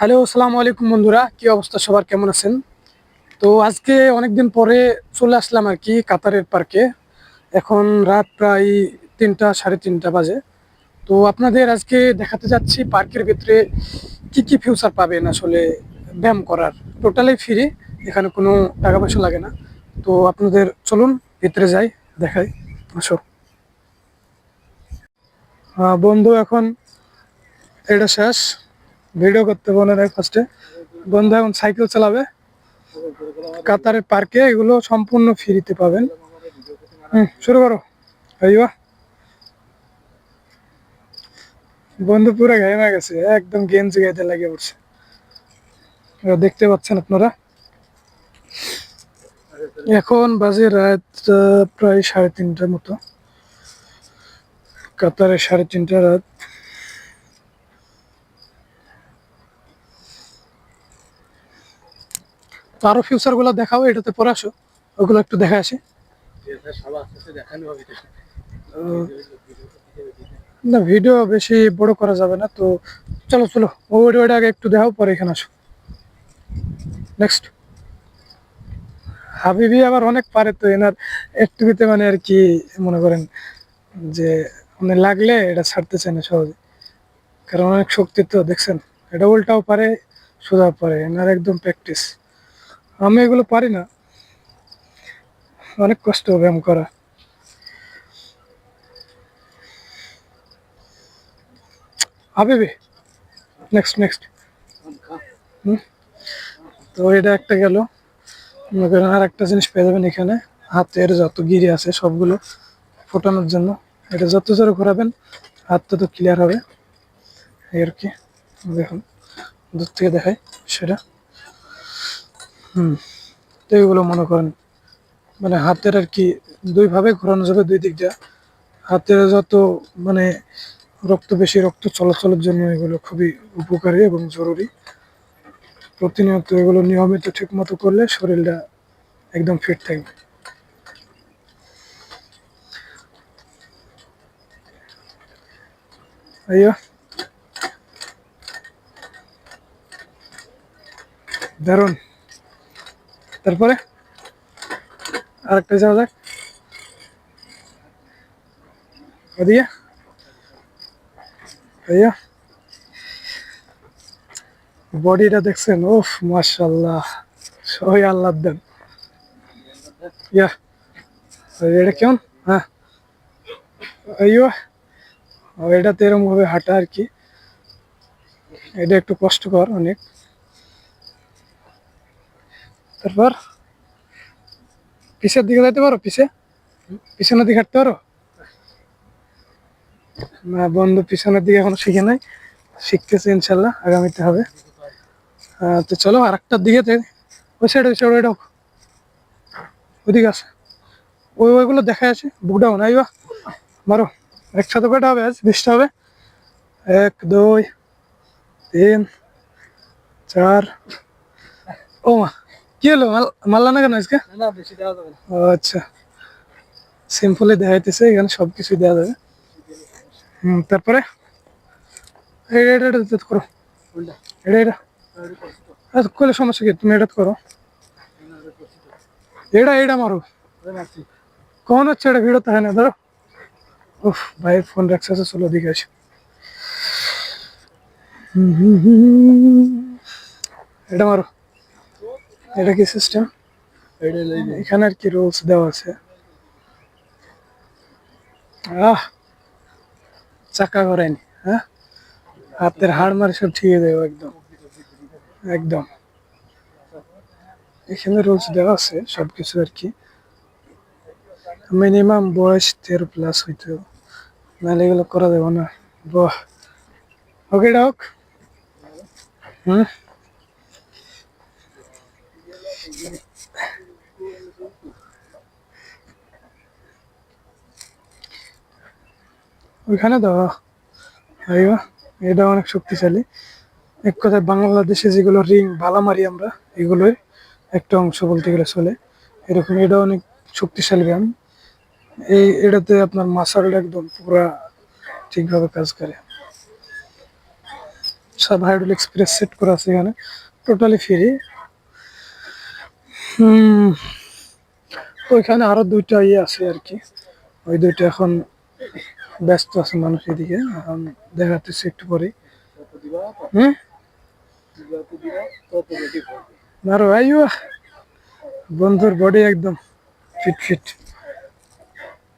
Hello, আসসালামু আলাইকুম বন্ধুরা। কি অবস্থা সবার? কেমন আছেন? তো আজকে অনেকদিন পরে চলে আসলাম আর কি কাতারের পার্কে। এখন রাত প্রায় তিনটা, সাড়ে তিনটা বাজে। তো আপনাদের আজকে দেখাতে যাচ্ছি পার্কের ভিতরে কি কি ফিউচার পাবেন আসলে ব্যায়াম করার। টোটালি ফ্রি এখানে কোনো টাকা পয়সা লাগে না। তো আপনাদের চলুন, ভিতরে যাই, দেখাই। আসো। বন্ধু, এখন এটা শেষ। ভিডিও করতে নেই ফার্স্টে বন্ধু এখন সাইকেল চালাবে। কাতারের পার্কে এগুলো সম্পূর্ণ ফ্রিতে পাবেন। হুম, শুরু করো। আইবা বন্ধু পুরো ঘেমে গেছে, একদম গেঞ্জি গাইতে লাগে পড়ছে। দেখতে পাচ্ছেন আপনারা। এখন বাজে রাত প্রায় সাড়ে তিনটার মতো। কাতারে সাড়ে তিনটা রাত। তো আরও ফিউচারগুলো দেখাও, এটাতে পরে আসো, ওগুলো একটু দেখা আসি। না ভিডিও বেশি বড় করা যাবে না, তো চলো চলো ওইটা আগে একটু দেখাও, পরে এখানে আসো। নেক্সট হাবিবি আবার অনেক পারে তো, এনার একটুকুতে মানে আর কি, মনে করেন যে মানে লাগলে এটা ছাড়তে চায় না সহজে। কারণ অনেক শক্তি তো, দেখছেন? এটা উল্টাও পারে, সোজা পারে, এনার একদম প্র্যাকটিস আমি এগুলো পারি না। অনেক কষ্ট ব্যায়াম করা। হাবিবি নেক্সট নেক্সট তো এটা একটা গেল। আর একটা জিনিস পেয়ে যাবেন এখানে। হাতের যত গিরি আছে সবগুলো ফোটানোর জন্য। এটা যত জোরে ঘোরাবেন, হাত তত ক্লিয়ার হবে। আর কি, দেখুন। দূর থেকে দেখাই সেটা। হুম। তো এগুলো মনে করেন মানে হাতের আর কি দুইভাবে ঘোরানো যাবে দুই দিক দিয়ে। হাতের যত মানে রক্ত বেশি, রক্ত চলাচলের জন্য এগুলো খুবই উপকারী এবং জরুরি। প্রতিনিয়ত এগুলো নিয়মিত ঠিক মতো করলে শরীরটা একদম ফিট থাকবে। আইয়া। দারুণ তারপরে আরেকটা যাওয়া যাক। ওদিকে। বডিটা দেখছেন? ওফ মাশাল্লাহ সবাই আল্লাহ দেন। ইয়া। এটা কেমন? হ্যাঁ। আইয়ো। ও এটাতে এরকম ভাবে হাঁটা আর কি। এটা একটু কষ্টকর অনেক। তারপর পিছের দিকে যাইতে পারো, পিছে? পিছনের দিকে হাঁটতে পারো? না, বন্ধু পিছনের দিকে এখনও শিখে নাই। শিখতেছে ইনশাল্লাহ, আগামীতে হবে। তো চলো আর একটার দিকে ওই সাইড ওই সাইড ওইটাও ওইদিকে আছে ওই, ওইগুলো দেখা আছে বুকডাউন আইবা। মারো। একসাথে কয়টা হবে আজ? বিশটা হবে? এক, দুই, তিন, চার। ও মা। কি হলো? মাল- মারলা না কেন আজকে? না বেশি দেওয়া যাবে ও আচ্ছা। সিম্পলি দেখাইতেছে এখানে সব কিছু দেওয়া যাবে। হুম তারপরে? এটা এটা এটা করো। এটা এটা। আচ্ছা করলে সমস্যা কি? তুমি এটা করো। এটা এটা মারো। কখন হচ্ছে এটা? ভিড় তাই না ধরো। উফ ভাই ফোন রাখছে আছে, চলো দিকে আসি। এটা মারো। এটা কি সিস্টেম। এখানে আর কি রুলস দেওয়া আছে। আহ, চাকা করায়নি হ্যাঁ? হাতের হাড় মারে সব ঠিক একদম। একদম। এখানে রুলস দেওয়া আছে, সবকিছু আর কি। মিনিমাম বয়স তেরো প্লাস হইতে। নাহলে এগুলো করা যাবে না। বাহ। ওকে ডক হুম? ওইখানে আইবা এটা অনেক শক্তিশালী। এক কথায় বাংলাদেশে যেগুলো রিং ভালা মারি আমরা এগুলোর একটা অংশ বলতে গেলে চলে। এরকম এটা অনেক শক্তিশালী ব্যায়াম এই, এটাতে আপনার মাসালটা একদম পুরা ঠিকভাবে কাজ করে। সব হাইড্রোল এক্সপ্রেস সেট করা আছে এখানে। টোটালি ফ্রি ওইখানে আরও দুইটা ইয়ে আছে আর কি। ওই দুইটা এখন ব্যস্ত আছে মানুষ এদিকে। দেখাতেছি একটু পরে তত মারো আইও বন্ধুর বডি একদম ফিট ফিট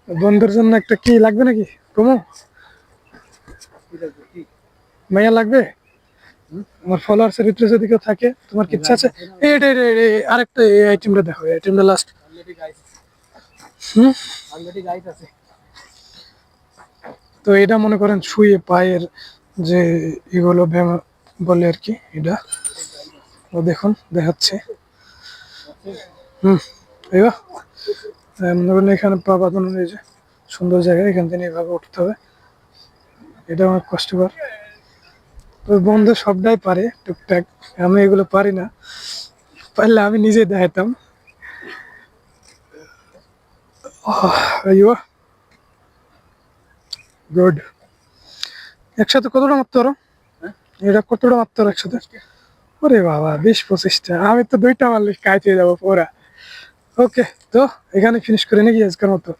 বন্ধুর জন্য একটা কি লাগবে নাকি? প্রমো? মাইয়া লাগবে? আমার ফলোয়ার্স এর যদি কেউ থাকে, তোমার কি ইচ্ছা আছে? এটা আরেকটা এই আইটেমটা দেখো, এই আইটেমটা লাস্ট হুম? তো এটা মনে করেন শুয়ে পায়ের যে এগুলো বলে আর কি, এটা। দেখুন, দেখাচ্ছে। হুম মনে করেন এখানে পা বাঁধানো যে সুন্দর জায়গা, এখান থেকে এভাবে উঠতে হবে। এটা অনেক কষ্টকর। তো বন্ধু সবটাই পারে টুকটাক। আমি এগুলো পারি না। পারলে আমি নিজে দেখাতাম। আইও গুড একসাথে কতটা মারতে পারো? এটা কতটা মারতে পারো একসাথে? ওরে বাবা বিশ পঁচিশটা। আমি তো দুইটা মারলে কাইতে যাব পুরা। ওকে তো এখানে ফিনিশ করে নাকি আজকের মতো?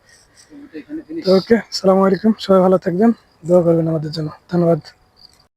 ওকে সালামু আলাইকুম। সবাই ভালো থাকবেন। দোয়া করবেন আমাদের জন্য। ধন্যবাদ।